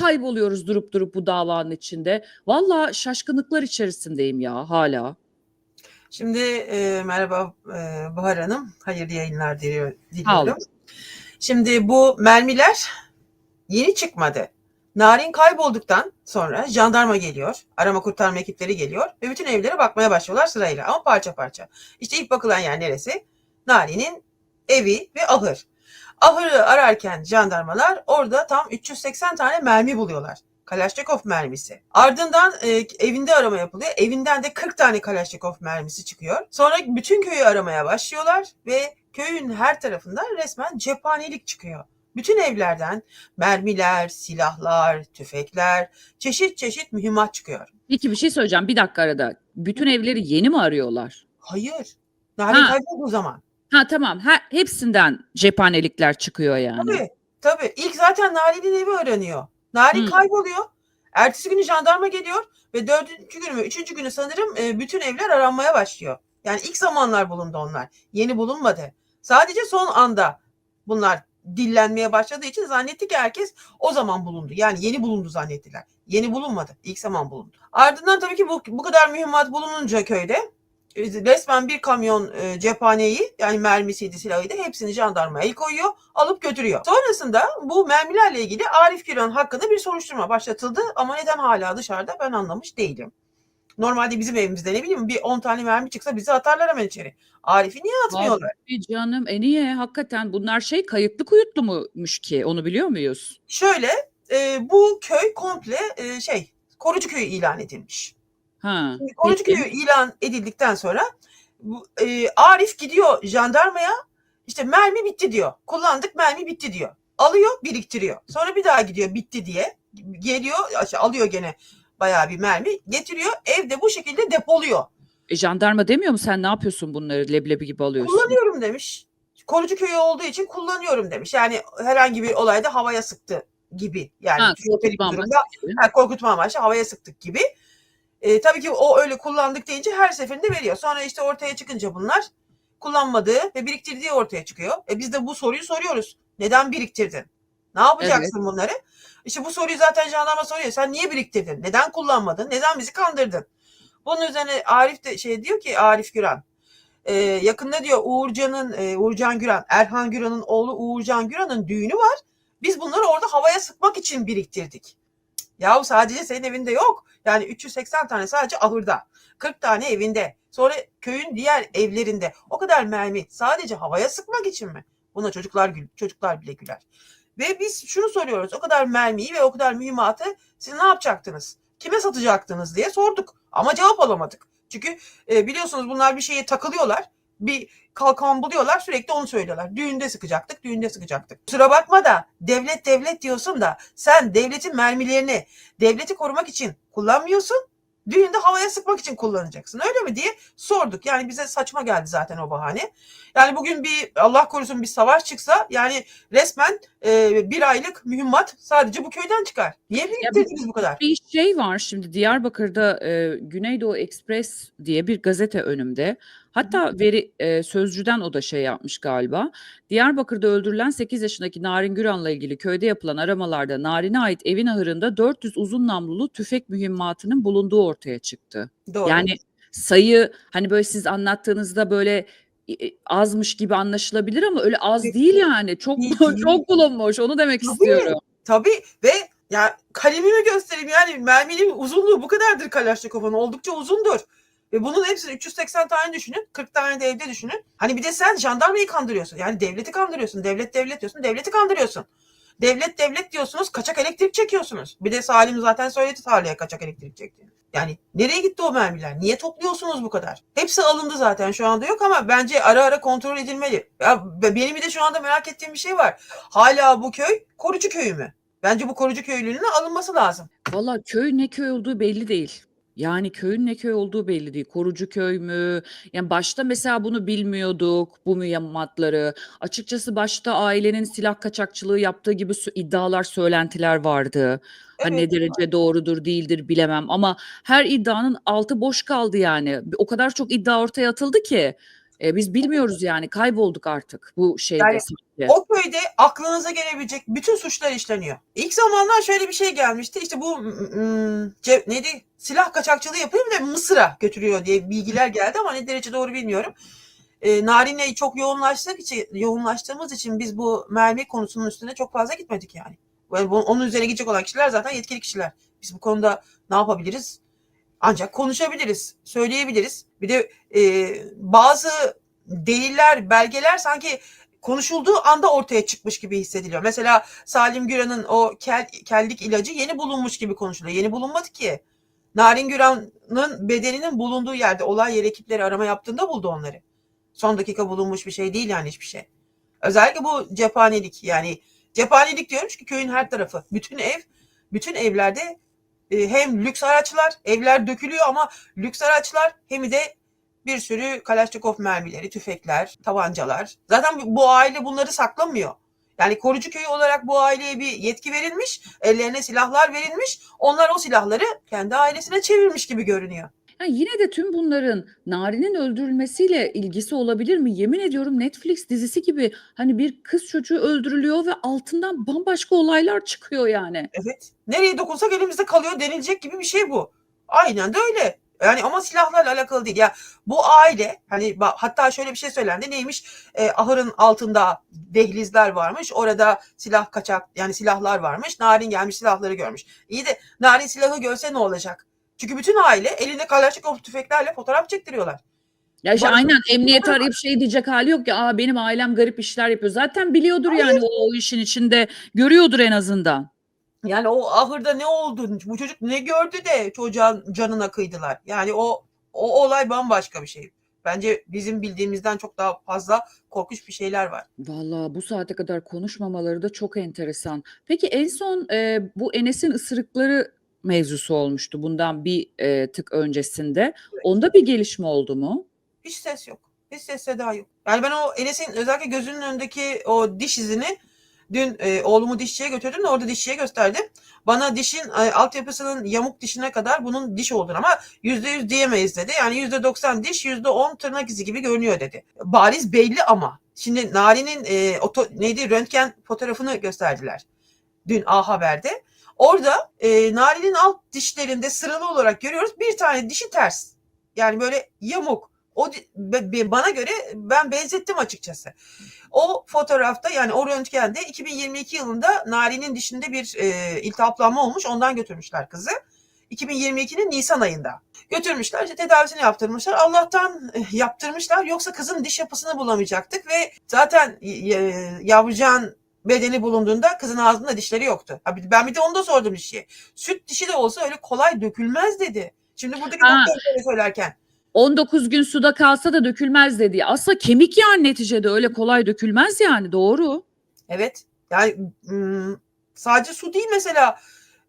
kayboluyoruz durup durup bu davanın içinde? Valla şaşkınlıklar içerisindeyim ya hala. Şimdi e, merhaba e, Bahar Hanım. Hayırlı yayınlar diliyor, diliyorum. Şimdi bu mermiler yeni çıkmadı. Narin kaybolduktan sonra jandarma geliyor, arama kurtarma ekipleri geliyor ve bütün evlere bakmaya başlıyorlar sırayla ama parça parça. İşte ilk bakılan yer neresi? Narin'in evi ve ahır. Ahırı ararken jandarmalar orada tam 380 tane mermi buluyorlar. Kalaşnikov mermisi. Ardından e, evinde arama yapılıyor. Evinden de 40 tane Kalaşnikov mermisi çıkıyor. Sonra bütün köyü aramaya başlıyorlar ve köyün her tarafından resmen cephanelik çıkıyor. Bütün evlerden mermiler, silahlar, tüfekler, çeşit çeşit mühimmat çıkıyor. Peki bir şey söyleyeceğim. Bir dakika arada. Bütün evleri yeni mi arıyorlar? Hayır. Narin Ha. kaybolduğu zaman. Ha tamam. Her, hepsinden cephanelikler çıkıyor yani. Tabii. Tabii. İlk zaten Narin'in evi aranıyor. Narin Hı. kayboluyor. Ertesi günü jandarma geliyor ve dördüncü günü mü, üçüncü günü sanırım e, bütün evler aranmaya başlıyor. Yani ilk zamanlar bulundu onlar. Yeni bulunmadı. Sadece son anda bunlar dillenmeye başladığı için zannetti ki herkes o zaman bulundu. Yani yeni bulundu zannettiler. Yeni bulunmadı. İlk zaman bulundu. Ardından tabii ki bu, bu kadar mühimmat bulununca köyde resmen bir kamyon e, cephaneyi yani mermisiydi silahıydı hepsini jandarma el koyuyor alıp götürüyor. Sonrasında bu mermilerle ilgili Arif Güran hakkında bir soruşturma başlatıldı ama neden hala dışarıda ben anlamış değilim. Normalde bizim evimizde ne bileyim bir 10 tane mermi çıksa bizi atarlar hemen içeri. Arif'i niye atmıyorlar? Tabii canım. E niye? Hakikaten bunlar şey kayıtlı kuyutlu muymuş ki? Onu biliyor muyuz? Şöyle e, bu köy komple e, şey korucu köyü ilan edilmiş. Ha. Şimdi korucu peki. köyü ilan edildikten sonra e, Arif gidiyor jandarmaya işte mermi bitti diyor. Kullandık mermi bitti diyor. Alıyor biriktiriyor. Sonra bir daha gidiyor bitti diye. Geliyor işte alıyor gene bayağı bir mermi getiriyor. Evde bu şekilde depoluyor. E, jandarma demiyor mu sen ne yapıyorsun bunları leblebi gibi alıyorsun? Kullanıyorum demiş. Korucu köyü olduğu için kullanıyorum demiş. Yani herhangi bir olayda havaya sıktı gibi. Yani Ha, korkutma amaçlı. Ha, korkutma amaçlı havaya sıktık gibi. E, tabii ki o öyle kullandık deyince her seferinde veriyor. Sonra işte ortaya çıkınca bunlar kullanmadığı ve biriktirdiği ortaya çıkıyor. E biz de bu soruyu soruyoruz. Neden biriktirdin? Ne yapacaksın bunları? İşte bu soruyu zaten jandarma soruyor. Sen niye biriktirdin? Neden kullanmadın? Neden bizi kandırdın? Bunun üzerine Arif de şey diyor ki Arif Güran. e, yakında diyor Uğurcan'ın e, Uğurcan Güran, Erhan Güran'ın oğlu Uğurcan Güran'ın düğünü var. Biz bunları orada havaya sıkmak için biriktirdik. Yahu sadece senin evinde yok. Yani 380 tane sadece ahırda. 40 tane evinde. Sonra köyün diğer evlerinde. O kadar mermi sadece havaya sıkmak için mi? Buna çocuklar gül, çocuklar bile güler. Ve biz şunu soruyoruz. O kadar mermiyi ve o kadar mühimmatı siz ne yapacaktınız? Kime satacaktınız diye sorduk. Ama cevap alamadık. Çünkü e, biliyorsunuz bunlar bir şeye takılıyorlar. Bir kalkan buluyorlar sürekli onu söylüyorlar. Düğünde sıkacaktık, düğünde sıkacaktık. Kusura bakma da devlet devlet diyorsun da sen devletin mermilerini devleti korumak için kullanmıyorsun. Düğünde havaya sıkmak için kullanacaksın. Öyle mi diye sorduk. Yani bize saçma geldi zaten o bahane. Yani bugün bir Allah korusun bir savaş çıksa yani resmen e, bir aylık mühimmat sadece bu köyden çıkar. Niye biriktirdiniz bu kadar? Bir şey var şimdi Diyarbakır'da e, Güneydoğu Express diye bir gazete önümde. Hatta veri e, sözcüden o da şey yapmış galiba. Diyarbakır'da öldürülen 8 yaşındaki Narin Güran'la ilgili köyde yapılan aramalarda Narin'e ait evin ahırında 400 uzun namlulu tüfek mühimmatının bulunduğu ortaya çıktı. Doğru. Yani sayı hani böyle siz anlattığınızda böyle azmış gibi anlaşılabilir ama öyle az Değil. yani. Çok çok bulunmuş. Onu demek Tabii. istiyorum. Tabii ve ya kalemimi göstereyim yani merminin uzunluğu bu kadardır Kalaşnikov'un oldukça uzundur. Ve bunun hepsini 380 tane düşünün. 40 tane de evde düşünün. Hani bir de sen jandarmayı kandırıyorsun. Yani devleti kandırıyorsun. Devlet devlet diyorsun. Devleti kandırıyorsun. Devlet devlet diyorsunuz. Kaçak elektrik çekiyorsunuz. Bir de Salim zaten söyledi tarlaya kaçak elektrik çektiğini. Yani nereye gitti o mermiler? Niye topluyorsunuz bu kadar? Hepsi alındı zaten şu anda yok ama bence ara ara kontrol edilmeli. Ya be- benim de şu anda merak ettiğim bir şey var. Hala bu köy korucu köyü mü? Bence bu korucu köylülüğüne alınması lazım. Valla köy ne köy olduğu belli değil. Yani köyün ne köy olduğu belli değil. Korucu köy mü? Yani başta mesela bunu bilmiyorduk bu mühimmatları. Açıkçası başta ailenin silah kaçakçılığı yaptığı gibi iddialar, söylentiler vardı. Hani ne derece doğrudur değildir bilemem ama her iddianın altı boş kaldı yani. O kadar çok iddia ortaya atıldı ki Eee, biz bilmiyoruz yani kaybolduk artık bu şeyde Yani o köyde aklınıza gelebilecek bütün suçlar işleniyor. İlk zamanlar şöyle bir şey gelmişti. İşte bu ce neydi? Silah kaçakçılığı yapıyor de Mısır'a götürüyor diye bilgiler geldi ama ne derece doğru bilmiyorum. Eee, Narin'le çok yoğunlaştık için yoğunlaştığımız için biz bu mermi konusunun üstüne çok fazla gitmedik yani. Yani onun üzerine gidecek olan kişiler zaten yetkili kişiler. Biz bu konuda ne yapabiliriz? Ancak konuşabiliriz, söyleyebiliriz. Bir de, eee, bazı deliller, belgeler sanki konuşulduğu anda ortaya çıkmış gibi hissediliyor. Mesela Salim Güran'ın o kel kellik ilacı yeni bulunmuş gibi konuşuluyor. Yeni bulunmadı ki. Narin Güran'ın bedeninin bulunduğu yerde olay yeri ekipleri arama yaptığında buldu onları. Son dakika bulunmuş bir şey değil yani hiçbir şey. Özellikle bu cephanelik yani cephanelik diyorum çünkü köyün her tarafı. Bütün ev, bütün evlerde, hem lüks araçlar, evler dökülüyor ama lüks araçlar hem de bir sürü Kalaşnikov mermileri, tüfekler, tabancalar. Zaten bu aile bunları saklamıyor. Yani korucu köyü olarak bu aileye bir yetki verilmiş, ellerine silahlar verilmiş. Onlar o silahları kendi ailesine çevirmiş gibi görünüyor. Ya, yine de tüm bunların Narin'in öldürülmesiyle ilgisi olabilir mi? Yemin ediyorum Netflix dizisi gibi, hani, bir kız çocuğu öldürülüyor ve altından bambaşka olaylar çıkıyor yani. Evet. Nereye dokunsak elimizde kalıyor denilecek gibi bir şey bu. Aynen de öyle. Yani ama silahlarla alakalı değil. Ya bu aile hani hatta şöyle bir şey söylendi. Neymiş? Eee, ahırın altında dehlizler varmış. Orada silah kaçak yani silahlar varmış. Narin gelmiş silahları görmüş. İyi de Narin silahı görse ne olacak? Çünkü bütün aile elinde Kalaşnikov tüfeklerle fotoğraf çektiriyorlar. Ya, işte, Bak aynen emniyeti arayıp şey diyecek hâli yok ki, "A, benim ailem garip işler yapıyor." Zaten biliyordur yani Hayır. o o işin içinde, görüyordur en azından. Yani o ahırda ne oldu? Bu çocuk ne gördü de çocuğun canına kıydılar? Yani o o olay bambaşka bir şey. Bence bizim bildiğimizden çok daha fazla korkunç bir şeyler var. Vallahi bu saate kadar konuşmamaları da çok enteresan. Peki en son, eee, bu Enes'in ısırıkları mevzusu olmuştu bundan bir, eee, tık öncesinde. Evet. Onda bir gelişme oldu mu? Hiç ses yok. Hiç ses seda yok. Yani ben o Enes'in özellikle gözünün önündeki o diş izini dün, eee, oğlumu dişçiye götürdüm de orada dişçiye gösterdim. Bana dişin, eee, altyapısının yamuk dişine kadar bunun diş olduğunu ama %100 diyemeyiz dedi. Yani %90 diş, %10 tırnak izi gibi görünüyor dedi. Bariz belli ama. Şimdi Nari'nin, eee, oto neydi röntgen fotoğrafını gösterdiler dün A Haber'de. Orada, eee, Nari'nin alt dişlerinde sıralı olarak görüyoruz. Bir tane dişi ters. Yani böyle yamuk. O bana göre ben benzettim açıkçası. O fotoğrafta yani o röntgende 2022 yılında Nari'nin dişinde bir, eee, iltihaplanma olmuş. Ondan götürmüşler kızı. 2022'nin nisan ayında. Götürmüşler, işte tedavisini yaptırmışlar. Allah'tan, eh, yaptırmışlar yoksa kızın diş yapısını bulamayacaktık ve zaten yavrucağın bedeni bulunduğunda kızın ağzında dişleri yoktu. Ha, bir ben bir de onu da sordum dişçiye. "Süt dişi de olsa öyle kolay dökülmez." dedi. Şimdi buradaki Ha. doktor söylerken. 19 gün suda kalsa da dökülmez dedi. Aslında kemik yani neticede öyle kolay dökülmez yani doğru. Evet. Yani, sadece su değil mesela,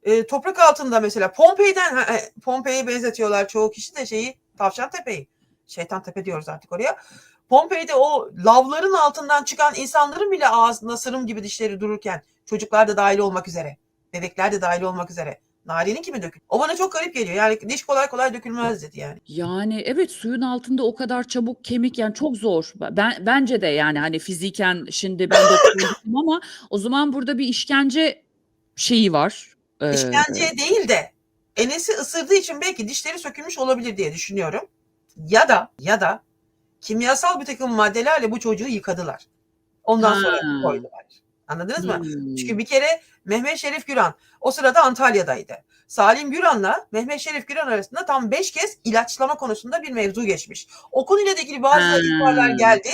eee, toprak altında mesela Pompei'den eee, Pompei'ye benzetiyorlar çoğu kişi de şeyi Tavşantepe'yi. Şeytantepe diyoruz artık oraya. Pompei'de o lavların altından çıkan insanların bile ağzında sırım gibi dişleri dururken çocuklar da dâhil olmak üzere, bebekler de dâhil olmak üzere. Nari'ninki mi dökülür? O bana çok garip geliyor. Yani diş kolay kolay dökülmez dedi yani. Yani evet, suyun altında o kadar çabuk kemik yani çok zor. Be ben bence de yani, hani, fiziken şimdi ben doktor değilim ama o zaman burada bir işkence şeyi var. Eee İşkence değil de Enes'i ısırdığı için belki dişleri sökülmüş olabilir diye düşünüyorum. Ya da ya da kimyasal birtakım maddelerle bu çocuğu yıkadılar. Ondan sonra Ha. koydular. Anladınız mı? Çünkü Hımm. bir kere Mehmet Şerif Güran o sırada Antalya'daydı. Salim Güran'la Mehmet Şerif Güran arasında tam 5 kez ilaçlama konusunda bir mevzu geçmiş. O konuyla ilgili bazı Ha. ihbarlar geldi.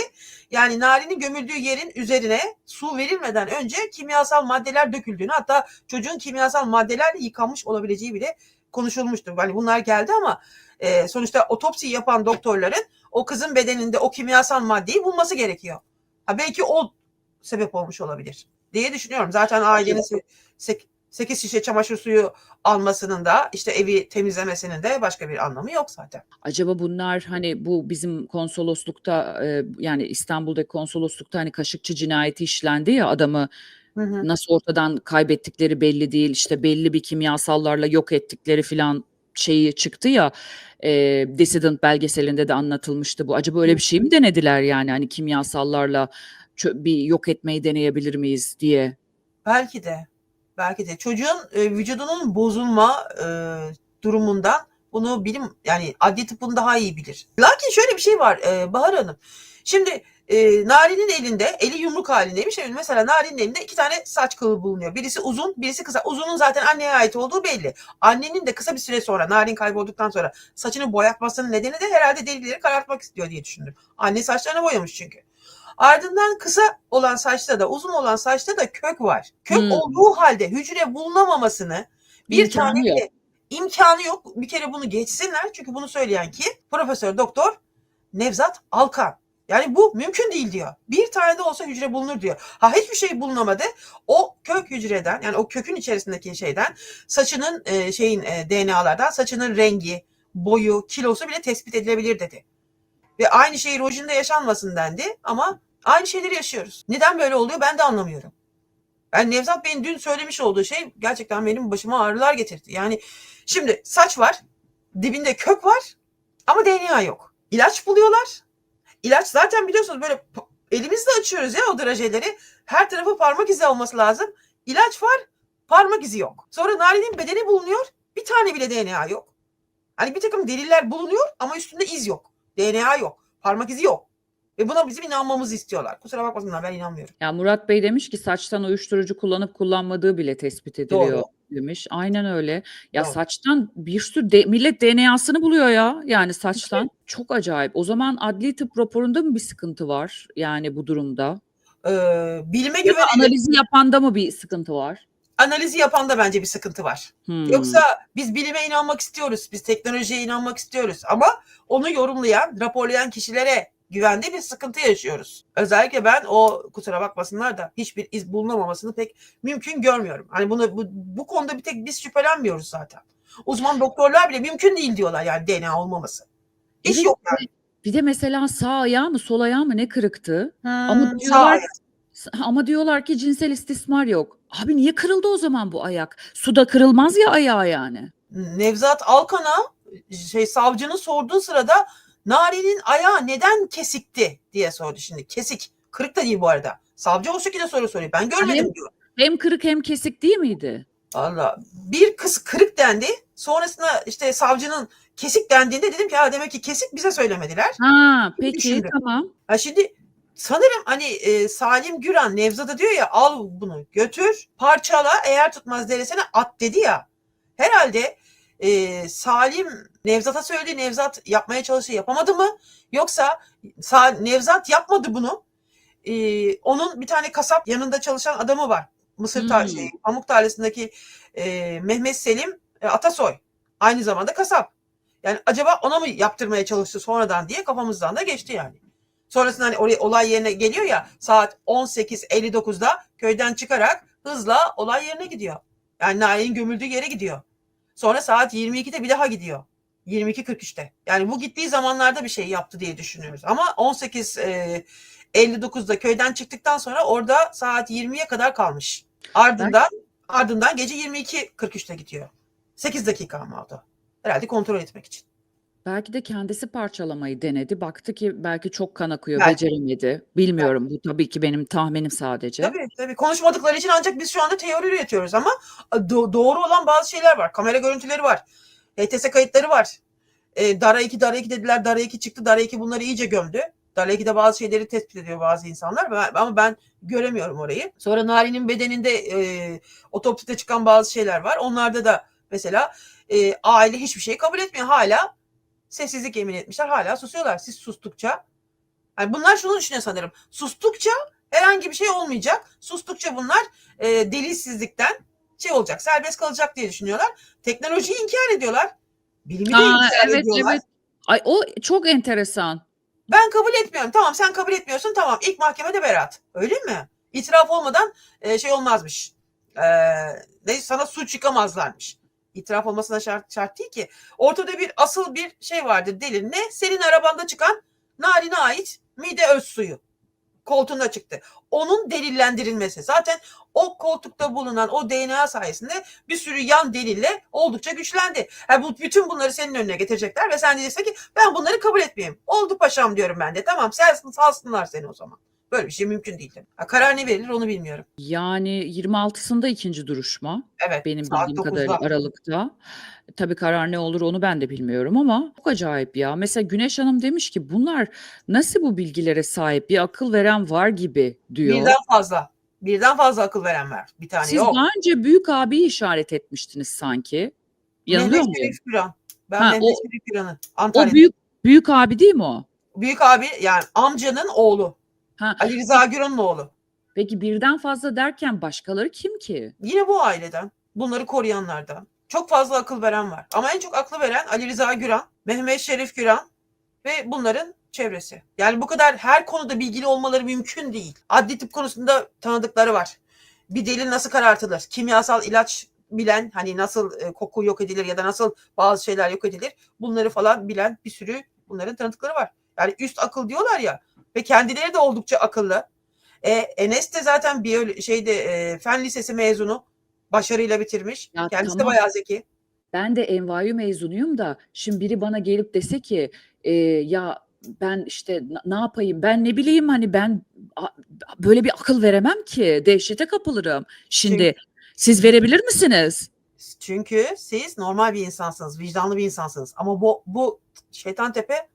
Yani Nari'nin gömüldüğü yerin üzerine su verilmeden önce kimyasal maddeler döküldüğünü hatta çocuğun kimyasal maddelerle yıkanmış olabileceği bile konuşulmuştu. Hani bunlar geldi ama, eee, sonuçta otopsi yapan doktorların o kızın bedeninde o kimyasal maddeyi bulması gerekiyor. Ha, belki o sebep olmuş olabilir diye düşünüyorum. Zaten ailenin se sek 8 şişe çamaşır suyu almasının da, işte, evi temizlemesinin de başka bir anlamı yok zaten. Acaba bunlar, hani, bu bizim konsoloslukta, eee, yani İstanbul'daki konsoloslukta, hani, Kaşıkçı cinayeti işlendi ya, adamı Hı hı. nasıl ortadan kaybettikleri belli değil, işte, belli bir kimyasallarla yok ettikleri filan şeyi çıktı ya e, Dissident belgeselinde de anlatılmıştı bu. Acaba öyle bir şey mi denediler yani hani kimyasallarla bir yok etmeyi deneyebilir miyiz diye. Belki de. Belki de. Çocuğun e, vücudunun bozulma e, durumundan bunu bilim yani adli tıbbın daha iyi bilir. Lakin şöyle bir şey var e, Bahar Hanım. Şimdi e, Nari'nin elinde, eli yumruk halindeymiş. Şimdi mesela Nari'nin elinde iki tane saç kılı bulunuyor. Birisi uzun, birisi kısa. Uzunun zaten anneye ait olduğu belli. Annenin de kısa bir süre sonra, Narin kaybolduktan sonra saçını boyatmasının nedeni de herhalde delileri karartmak istiyor diye düşündüm. Anne saçlarını boyamış çünkü. Ardından kısa olan saçta da uzun olan saçta da kök var. Kök Hmm. olduğu halde hücre bulunamamasını bir İmkanı tane yok. imkanı yok. Bir kere bunu geçsinler. Çünkü bunu söyleyen ki Profesör Doktor Nevzat Alkan. Yani bu mümkün değil diyor. Bir tane de olsa hücre bulunur diyor. Ha hiçbir şey bulunamadı. O kök hücreden yani o kökün içerisindeki şeyden saçının e, şeyin e, DNA'lardan saçının rengi, boyu, kilosu bile tespit edilebilir dedi. Ve aynı şey rojinde yaşanmasın dendi ama aynı şeyleri yaşıyoruz. Neden böyle oluyor ben de anlamıyorum. Ben Nevzat Bey'in dün söylemiş olduğu şey gerçekten benim başıma ağrılar getirdi. Yani şimdi saç var, dibinde kök var ama DNA yok. İlaç buluyorlar. İlaç zaten biliyorsunuz böyle elimizle açıyoruz ya o drajeleri. Her tarafı parmak izi olması lazım. İlaç var, parmak izi yok. Sonra Nari'nin bedeni bulunuyor, bir tane bile DNA yok. Hani bir takım deliller bulunuyor ama üstünde iz yok. DNA yok, parmak izi yok. Ve buna bizim inanmamızı istiyorlar. Kusura bakmasınlar ben inanmıyorum. Ya Murat Bey demiş ki saçtan uyuşturucu kullanıp kullanmadığı bile tespit ediliyor Doğru. Demiş. Aynen öyle. Ya Doğru. saçtan bir sürü de, millet DNA'sını buluyor ya. Yani saçtan. Çok acayip. O zaman adli tıp raporunda mı bir sıkıntı var? Yani bu durumda. Ee, bilime Ya da güvenelim. analizi yapanda mı bir sıkıntı var? Analizi yapan da bence bir sıkıntı var. Hmm. Yoksa biz bilime inanmak istiyoruz, biz teknolojiye inanmak istiyoruz ama onu yorumlayan, raporlayan kişilere güvende bir sıkıntı yaşıyoruz. Özellikle ben o kusura bakmasınlar da hiçbir iz bulunamamasını pek mümkün görmüyorum. Hani bunu bu, bu konuda bir tek biz şüphelenmiyoruz zaten. Uzman doktorlar bile mümkün değil diyorlar yani DNA olmaması. İş Evet, yok yani. Bir de mesela sağ ayağı mı sol ayağı mı ne kırıktı? Ama Hmm, sağ diyorlar ama diyorlar ki cinsel istismar yok. Abi niye kırıldı o zaman bu ayak? Suda kırılmaz ya ayağı yani. Nevzat Alkan'a şey savcının sorduğu sırada Nari'nin ayağı neden kesikti diye sordu şimdi. Kesik. Kırık da değil bu arada. Savcı o şekilde soru soruyor. Ben görmedim Hem- diyor. Hem kırık hem kesik değil miydi? Allah. Bir kız kırık dendi. Sonrasında işte savcının kesik dendiğinde dedim ki ha demek ki kesik bize söylemediler. Ha peki düşündüm. tamam. Ha şimdi sanırım hani e, Salim Güran Nevzat'a diyor ya al bunu götür parçala eğer tutmaz deresine at dedi ya. Herhalde e, Salim Nevzat'a söyledi Nevzat yapmaya çalıştı yapamadı mı? Yoksa Sa- Nevzat yapmadı bunu. E, onun bir tane kasap yanında çalışan adamı var. Mısır Hmm. şey, pamuk tarlasındaki e, Mehmet Selim e, Atasoy. Aynı zamanda kasap. Yani acaba ona mı yaptırmaya çalıştı sonradan diye kafamızdan da geçti yani. Sonrasında hani oraya olay yerine geliyor ya saat 18.59'da köyden çıkarak hızla olay yerine gidiyor. Yani Nail'in gömüldüğü yere gidiyor. Sonra saat 22'de bir daha gidiyor. 22.43'te. Yani bu gittiği zamanlarda bir şey yaptı diye düşünüyoruz. Ama 18 e, 59'da köyden çıktıktan sonra orada saat 20'ye kadar kalmış. Ardından ardından gece 22.43'te gidiyor. 8 dakika ama o da. Herhalde kontrol etmek için. Belki de kendisi parçalamayı denedi. Baktı ki belki çok kan akıyor, Belki. beceremedi. Bilmiyorum. Bu tabii ki benim tahminim sadece. Tabii tabii konuşmadıkları için ancak biz şu anda teori üretiyoruz ama do- doğru olan bazı şeyler var. Kamera görüntüleri var. HTS kayıtları var. E, Dara 2 Dara 2 dediler. Dara 2 çıktı. Dara 2 bunları iyice gömdü. Dara 2'de bazı şeyleri tespit ediyor bazı insanlar Ben- ama ben göremiyorum orayı. Sonra Nari'nin bedeninde e, otopside çıkan bazı şeyler var. Onlarda da mesela e, aile hiçbir şey kabul etmiyor. Hala sessizlik yemin etmişler. Hala susuyorlar. Siz sustukça. Yani bunlar şunu düşünüyor sanırım. Sustukça herhangi bir şey olmayacak. Sustukça bunlar e, delilsizlikten şey olacak, serbest kalacak diye düşünüyorlar. Teknolojiyi inkar ediyorlar. Bilimi de Aa, inkar evet ediyorlar. evet. Ay o çok enteresan. Ben kabul etmiyorum. Tamam sen kabul etmiyorsun. Tamam ilk mahkemede beraat. Öyle mi? İtiraf olmadan e, şey olmazmış. E, ne sana suç yıkamazlarmış. İtiraf olmasına şart, şart değil ki. Ortada bir asıl bir şey vardır delil. Ne? Senin arabanda çıkan narine ait mide öz suyu. koltuğuna çıktı. Onun delillendirilmesi. Zaten o koltukta bulunan o DNA sayesinde bir sürü yan delille oldukça güçlendi. Ha, bu bütün bunları senin önüne getirecekler ve sen diyeceksin ki ben bunları kabul etmeyeyim. Oldu paşam diyorum ben de. Tamam sensin salsınlar seni o zaman. Böyle bir şey mümkün değil. Ha, karar ne verilir onu bilmiyorum. Yani 26'sında ikinci duruşma. Evet. Benim saat bildiğim kadarıyla 9'da. Aralık'ta. Tabii karar ne olur onu ben de bilmiyorum ama çok acayip ya. Mesela Güneş Hanım demiş ki bunlar nasıl bu bilgilere sahip bir akıl veren var gibi diyor. Birden fazla. Birden fazla akıl veren var. Bir tane Siz yok. daha önce büyük abiyi işaret etmiştiniz sanki. Yanılıyor Mehmet muyum? Şerif Güran. Ben Ha, Mehmet Şerif Güran'ı. O büyük büyük abi değil mi o? Büyük abi yani amcanın oğlu. Ha. Ali Rıza Güran'ın oğlu. Peki birden fazla derken başkaları kim ki? Yine bu aileden. Bunları koruyanlardan. Çok fazla akıl veren var. Ama en çok aklı veren Ali Rıza Güran, Mehmet Şerif Güran ve bunların çevresi. Yani bu kadar her konuda bilgili olmaları mümkün değil. Adli tıp konusunda tanıdıkları var. Bir delil nasıl karartılır? Kimyasal ilaç bilen hani nasıl e, koku yok edilir ya da nasıl bazı şeyler yok edilir bunları falan bilen bir sürü bunların tanıdıkları var. Yani üst akıl diyorlar ya ve kendileri de oldukça akıllı. E, Enes de zaten biyolo- şeyde e, fen lisesi mezunu başarıyla bitirmiş. Ya Kendisi de tamam. bayağı zeki. Ben de envayu mezunuyum da şimdi biri bana gelip dese ki e, ya ben işte ne yapayım ben ne bileyim hani ben böyle bir akıl veremem ki dehşete kapılırım. Şimdi siz verebilir misiniz? Çünkü siz normal bir insansınız, vicdanlı bir insansınız. Ama bu bu şeytan tepe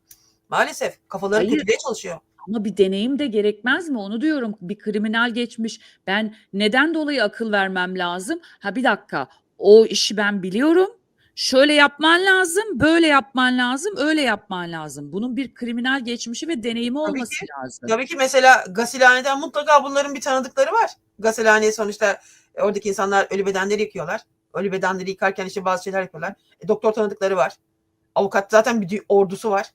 maalesef kafaları kötülüğe çalışıyor. Ama bir deneyim de gerekmez mi? Onu diyorum. Bir kriminal geçmiş. Ben neden dolayı akıl vermem lazım? Ha bir dakika. O işi ben biliyorum. Şöyle yapman lazım, böyle yapman lazım, öyle yapman lazım. Bunun bir kriminal geçmişi ve deneyimi olması lazım. Tabii ki mesela gasilhaneden mutlaka bunların bir tanıdıkları var. Gasilhaneye sonuçta e, oradaki insanlar ölü bedenleri yıkıyorlar. Ölü bedenleri yıkarken işte bazı şeyler yapıyorlar. E, doktor tanıdıkları var. Avukat zaten bir ordusu var.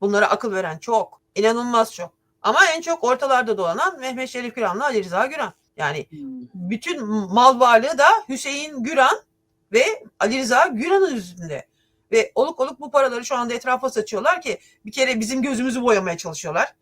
Bunlara akıl veren çok. İnanılmaz çok. Ama en çok ortalarda dolanan Mehmet Şerif Güran'la Ali Rıza Güran. Yani Hmm. bütün mal varlığı da Hüseyin Güran ve Ali Rıza Güran'ın üstünde. Ve oluk oluk bu paraları şu anda etrafa saçıyorlar ki bir kere bizim gözümüzü boyamaya çalışıyorlar.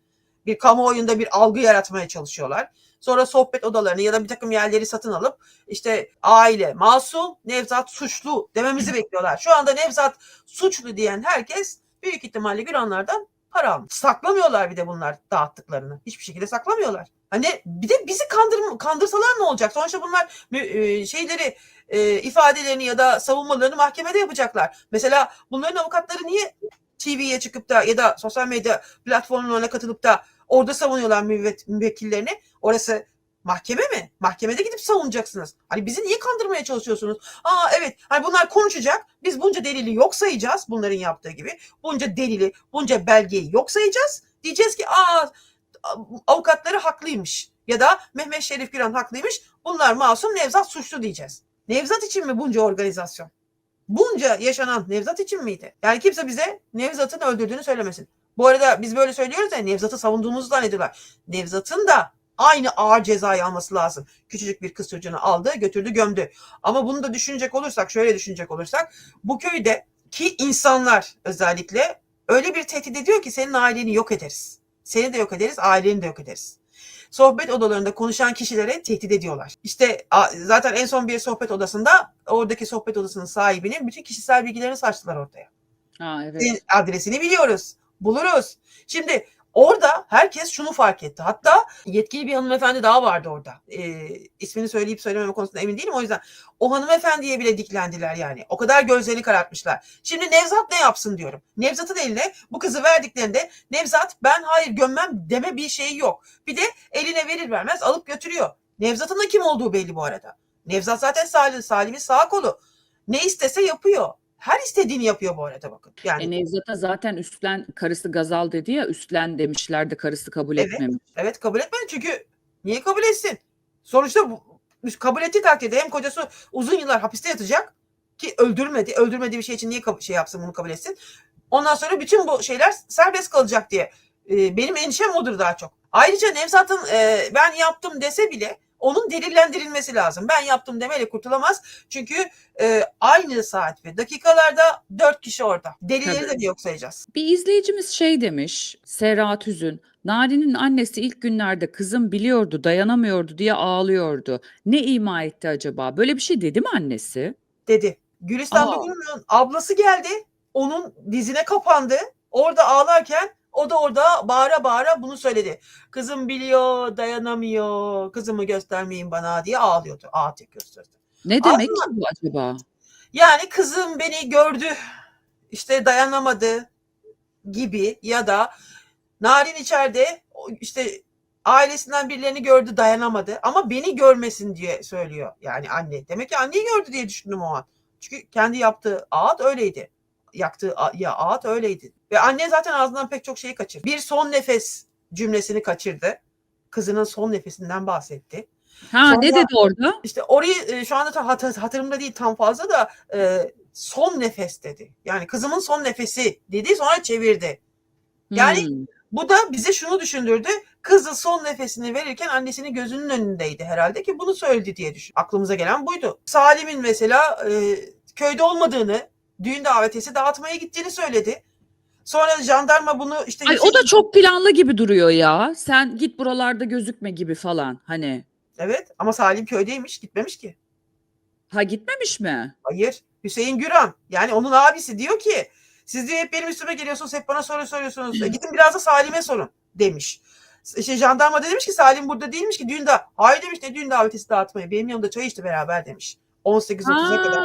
Bir kamuoyunda bir algı yaratmaya çalışıyorlar. Sonra sohbet odalarını ya da bir takım yerleri satın alıp işte aile masum, Nevzat suçlu dememizi bekliyorlar. Şu anda Nevzat suçlu diyen herkes büyük ihtimalle Güranlardan para almış. Saklamıyorlar bir de bunlar dağıttıklarını. Hiçbir şekilde saklamıyorlar. Hani bir de bizi kandır, kandırsalar ne olacak? Sonuçta bunlar e, şeyleri e, ifadelerini ya da savunmalarını mahkemede yapacaklar. Mesela bunların avukatları niye TV'ye çıkıp da ya da sosyal medya platformlarına katılıp da orada savunuyorlar müvekkillerini? Orası mahkeme mi? Mahkemede gidip savunacaksınız. Hani bizi niye kandırmaya çalışıyorsunuz? Aa evet. Hani bunlar konuşacak. Biz bunca delili yok sayacağız bunların yaptığı gibi. Bunca delili, bunca belgeyi yok sayacağız. Diyeceğiz ki aa avukatları haklıymış. Ya da Mehmet Şerif Güran haklıymış. Bunlar masum Nevzat suçlu diyeceğiz. Nevzat için mi bunca organizasyon? Bunca yaşanan Nevzat için miydi? Yani kimse bize Nevzat'ın öldürdüğünü söylemesin. Bu arada biz böyle söylüyoruz ya Nevzat'ı savunduğumuzu zannediyorlar. Nevzat'ın da aynı ağır cezayı alması lazım. Küçücük bir kız çocuğunu aldı, götürdü, gömdü. Ama bunu da düşünecek olursak, şöyle düşünecek olursak bu köyde ki insanlar özellikle öyle bir tehdit ediyor ki senin aileni yok ederiz. Seni de yok ederiz, aileni de yok ederiz. Sohbet odalarında konuşan kişilere tehdit ediyorlar. İşte zaten en son bir sohbet odasında oradaki sohbet odasının sahibinin bütün kişisel bilgilerini saçtılar ortaya. Ha evet. Senin adresini biliyoruz. Buluruz. Şimdi orada herkes şunu fark etti. Hatta yetkili bir hanımefendi daha vardı orada. Ee, ismini söyleyip söylememe konusunda emin değilim. O yüzden o hanımefendiye bile diklendiler yani. O kadar gözlerini karartmışlar. Şimdi Nevzat ne yapsın diyorum. Nevzat'ın eline bu kızı verdiklerinde Nevzat ben hayır gömmem deme bir şeyi yok. Bir de eline verir vermez alıp götürüyor. Nevzat'ın da kim olduğu belli bu arada. Nevzat zaten Salim, Salim'in sağ kolu. Ne istese yapıyor. Her istediğini yapıyor bu arada bakın. Yani E Nevzat'a zaten üstlen karısı Gazal dedi ya üstlen demişlerdi karısı kabul Evet. etmemiş. Evet kabul etmedi çünkü niye kabul etsin? Sonuçta bu, kabul ettiği takdirde hem kocası uzun yıllar hapiste yatacak ki öldürmedi. Öldürmediği bir şey için niye şey yapsın bunu kabul etsin? Ondan sonra bütün bu şeyler serbest kalacak diye. Ee, benim endişem odur daha çok. Ayrıca Nevzat'ın e, ben yaptım dese bile onun delillendirilmesi lazım. Ben yaptım demeyle kurtulamaz. Çünkü e, aynı saat ve dakikalarda dört kişi orada. Delilleri de yok sayacağız? Bir izleyicimiz şey demiş Serra Tüzün Nari'nin annesi ilk günlerde kızım biliyordu, dayanamıyordu diye ağlıyordu. Ne ima etti acaba? Böyle bir şey dedi mi annesi? dedi. Gülistan Aa. Ablası geldi. Onun dizine kapandı. Orada ağlarken o da orada bağıra bağıra bunu söyledi. Kızım biliyor, dayanamıyor. Kızımı göstermeyin bana diye ağlıyordu. Ağ tek gösterdi. Ne demek bu acaba? Yani kızım beni gördü, işte dayanamadı gibi ya da Narin içeride işte ailesinden birilerini gördü dayanamadı ama beni görmesin diye söylüyor yani anne. Demek ki anneyi gördü diye düşündüm o an. Çünkü kendi yaptığı ağıt öyleydi. Yaktığı ya ağıt öyleydi. Ve anne zaten ağzından pek çok şeyi kaçırdı. Bir son nefes cümlesini kaçırdı. Kızının son nefesinden bahsetti. Ha Sonra- ne dedi orada? İşte orayı e, şu anda hatırımda değil tam fazla da e, son nefes dedi. Yani kızımın son nefesi dedi sonra çevirdi. Yani- Hmm. Bu da bize şunu düşündürdü. Kızı son nefesini verirken annesinin gözünün önündeydi herhalde ki bunu söyledi diye düşün. Aklımıza gelen buydu. Salim'in mesela e, köyde olmadığını, düğün davetiyesi dağıtmaya gittiğini söyledi. Sonra jandarma bunu işte Ay o da çok planlı gibi duruyor ya. Sen git buralarda gözükme gibi falan hani. Evet ama Salim köydeymiş gitmemiş ki. Ha gitmemiş mi? Hayır. Hüseyin Güran. Yani onun abisi diyor ki siz diyor hep benim üstüme geliyorsunuz hep bana soru soruyorsunuz. E, Gidin biraz da Salim'e sorun demiş. İşte jandarma da demiş ki Salim burada değilmiş ki düğünde. Hayır demiş ne düğün davetisi dağıtmaya. Benim yanımda çay içti beraber demiş. 18-30'a kadar.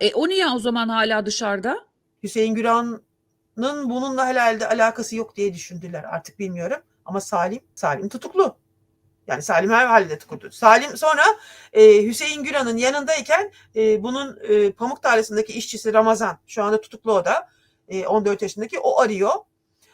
E o niye o zaman hala dışarıda? Hüseyin Güran'ın bununla herhalde alakası yok diye düşündüler. Artık bilmiyorum. Ama Salim, Salim tutuklu. Yani Salim her halde tutuklu. Salim sonra e, Hüseyin Güran'ın yanındayken e, bunun e, pamuk tarlasındaki işçisi Ramazan şu anda tutuklu o da e, 14 yaşındaki o arıyor.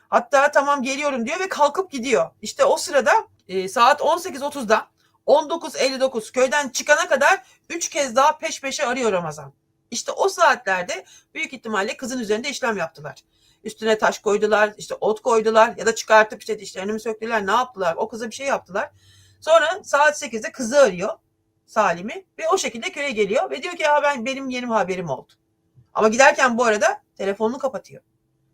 Hatta tamam geliyorum diyor ve kalkıp gidiyor. İşte o sırada e, saat 18.30'da 19.59 köyden çıkana kadar 3 kez daha peş peşe arıyor Ramazan. İşte o saatlerde büyük ihtimalle kızın üzerinde işlem yaptılar. Üstüne taş koydular, işte ot koydular ya da çıkartıp işte dişlerini mi söktüler, ne yaptılar? O kıza bir şey yaptılar. Sonra saat 8'de kızı arıyor Salim'i ve o şekilde köye geliyor ve diyor ki ya ben benim yerim haberim oldu. Ama giderken bu arada telefonunu kapatıyor.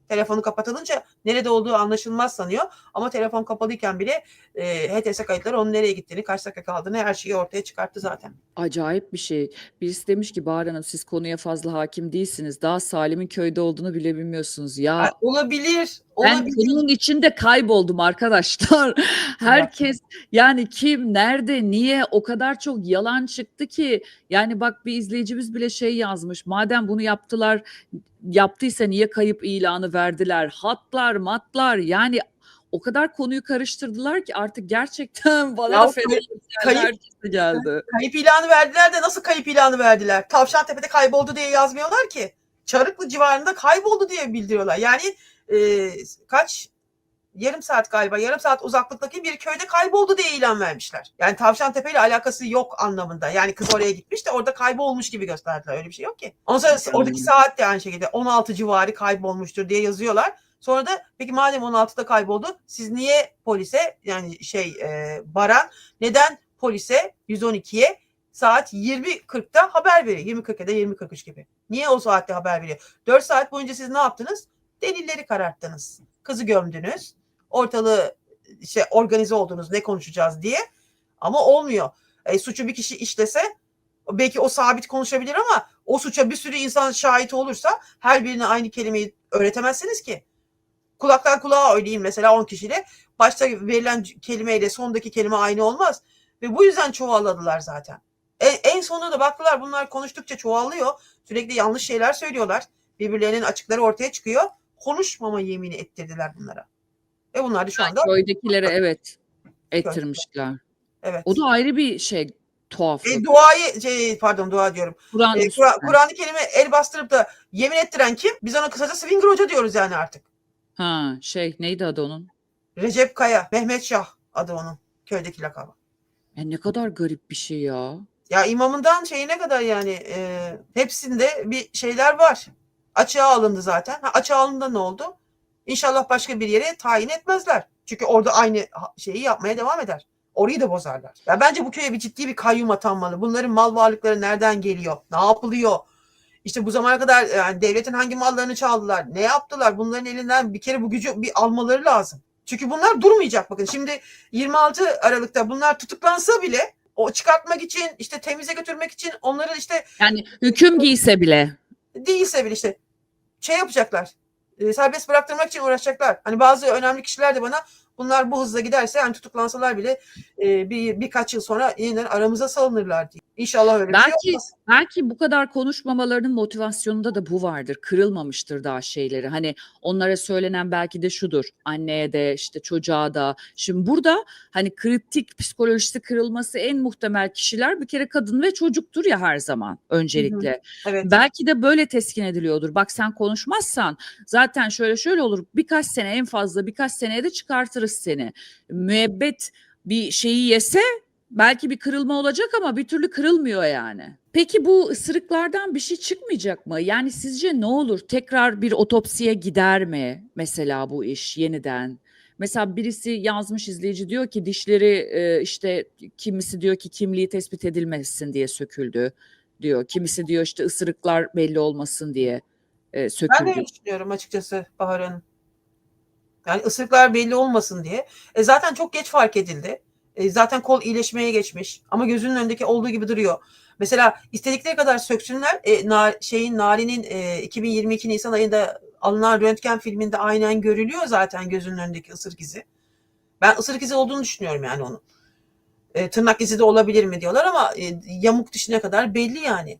Telefonu kapatılınca nerede olduğu anlaşılmaz sanıyor. Ama telefon kapalıyken bile e, HTS kayıtları onun nereye gittiğini, kaç dakika kaldığını her şeyi ortaya çıkarttı zaten. Acayip bir şey. Birisi demiş ki Bahar Hanım siz konuya fazla hakim değilsiniz. Daha Salim'in köyde olduğunu bile bilmiyorsunuz. Ya Ha, olabilir, ben olabilir. konunun içinde kayboldum arkadaşlar. Herkes yani kim, nerede, niye o kadar çok yalan çıktı ki. Yani bak bir izleyicimiz bile şey yazmış. Madem bunu yaptılar, yaptıysa niye kayıp ilanı verdiler? Hatlar, matlar yani o kadar konuyu karıştırdılar ki artık gerçekten bana Ya kayıp- herkese geldi. Kayıp ilanı verdiler de nasıl kayıp ilanı verdiler? Tavşantepe'de kayboldu diye yazmıyorlar ki. Çarıklı civarında kayboldu diye bildiriyorlar. Yani e, kaç yarım saat galiba yarım saat uzaklıktaki bir köyde kayboldu diye ilan vermişler. Yani Tavşantepe ile alakası yok anlamında. Yani kız oraya gitmiş de orada kaybolmuş gibi gösterdiler. Öyle bir şey yok ki. Ondan sonra oradaki saat de aynı şekilde 16 civarı kaybolmuştur diye yazıyorlar. Sonra da peki madem 16'da kayboldu siz niye polise yani şey e, Baran neden polise 112'ye saat 20.40'da haber veriyor. 20.40 ya da 20.43 gibi. Niye o saatte haber veriyor? 4 saat boyunca siz ne yaptınız? Delilleri kararttınız. Kızı gömdünüz. Ortalığı işte organize oldunuz ne konuşacağız diye. Ama olmuyor. E, suçu bir kişi işlese belki o sabit konuşabilir ama o suça bir sürü insan şahit olursa her birine aynı kelimeyi öğretemezsiniz ki. Kulaktan kulağa oynayayım mesela 10 kişiyle. Başta verilen kelimeyle sondaki kelime aynı olmaz. Ve bu yüzden çoğalladılar zaten. En, en sonunda da baktılar bunlar konuştukça çoğalıyor. Sürekli yanlış şeyler söylüyorlar. Birbirlerinin açıkları ortaya çıkıyor. Konuşmama yemini ettirdiler bunlara. Ve bunlar da şu anda Köydekilere evet ettirmişler. evet. O da ayrı bir şey tuhaflık. E, duayı şey, pardon dua diyorum. Kur'an E, üstüne. Kur'an- Kur'an-ı Kerim'e el bastırıp da yemin ettiren kim? Biz ona kısaca Swinger Hoca diyoruz yani artık. Ha şey neydi adı onun? Recep Kaya, Mehmet Şah adı onun köydeki lakabı. Ya ne kadar garip bir şey ya. Ya imamından şeyine kadar yani e, hepsinde bir şeyler var. Açığa alındı zaten. Ha, açığa alındığında ne oldu? İnşallah başka bir yere tayin etmezler. Çünkü orada aynı şeyi yapmaya devam eder. Orayı da bozarlar. Ya bence bu köye bir ciddi bir kayyum atanmalı. Bunların mal varlıkları nereden geliyor? Ne yapılıyor? İşte bu zamana kadar yani devletin hangi mallarını çaldılar? Ne yaptılar? Bunların elinden bir kere bu gücü bir almaları lazım. Çünkü bunlar durmayacak bakın. Şimdi 26 Aralık'ta bunlar tutuklansa bile o çıkartmak için işte temize götürmek için onları işte Yani hüküm giyse bile. değilse bile işte şey yapacaklar. E, serbest bıraktırmak için uğraşacaklar. Hani bazı önemli kişiler de bana bunlar bu hızla giderse yani tutuklansalar bile e, bir birkaç yıl sonra yeniden aramıza salınırlar diye. İnşallah öyle bir şey Belki olmaz. belki bu kadar konuşmamalarının motivasyonunda da bu vardır. Kırılmamıştır daha şeyleri. Hani onlara söylenen belki de şudur. Anneye de işte çocuğa da. Şimdi burada hani kritik psikolojisi kırılması en muhtemel kişiler bir kere kadın ve çocuktur ya her zaman öncelikle. Evet. Belki de böyle teskin ediliyordur. Bak sen konuşmazsan zaten şöyle şöyle olur. Birkaç sene en fazla birkaç seneye de çıkartırız seni. Müebbet bir şeyi yese belki bir kırılma olacak ama bir türlü kırılmıyor yani. Peki bu ısırıklardan bir şey çıkmayacak mı? Yani sizce ne olur? Tekrar bir otopsiye gider mi mesela bu iş yeniden? Mesela birisi yazmış izleyici diyor ki dişleri e, işte kimisi diyor ki kimliği tespit edilmesin diye söküldü diyor. Kimisi diyor işte ısırıklar belli olmasın diye e, Ben de söküldü. düşünüyorum açıkçası Bahar Hanım. Yani ısırıklar belli olmasın diye. E zaten çok geç fark edildi. E zaten kol iyileşmeye geçmiş. Ama gözünün önündeki olduğu gibi duruyor. Mesela istedikleri kadar söksünler. E, na, şeyin Nari'nin e, 2022 Nisan ayında alınan röntgen filminde aynen görülüyor zaten gözünün önündeki ısırık izi. Ben ısırık izi olduğunu düşünüyorum yani onun. E, tırnak izi de olabilir mi diyorlar ama e, yamuk dişine kadar belli yani.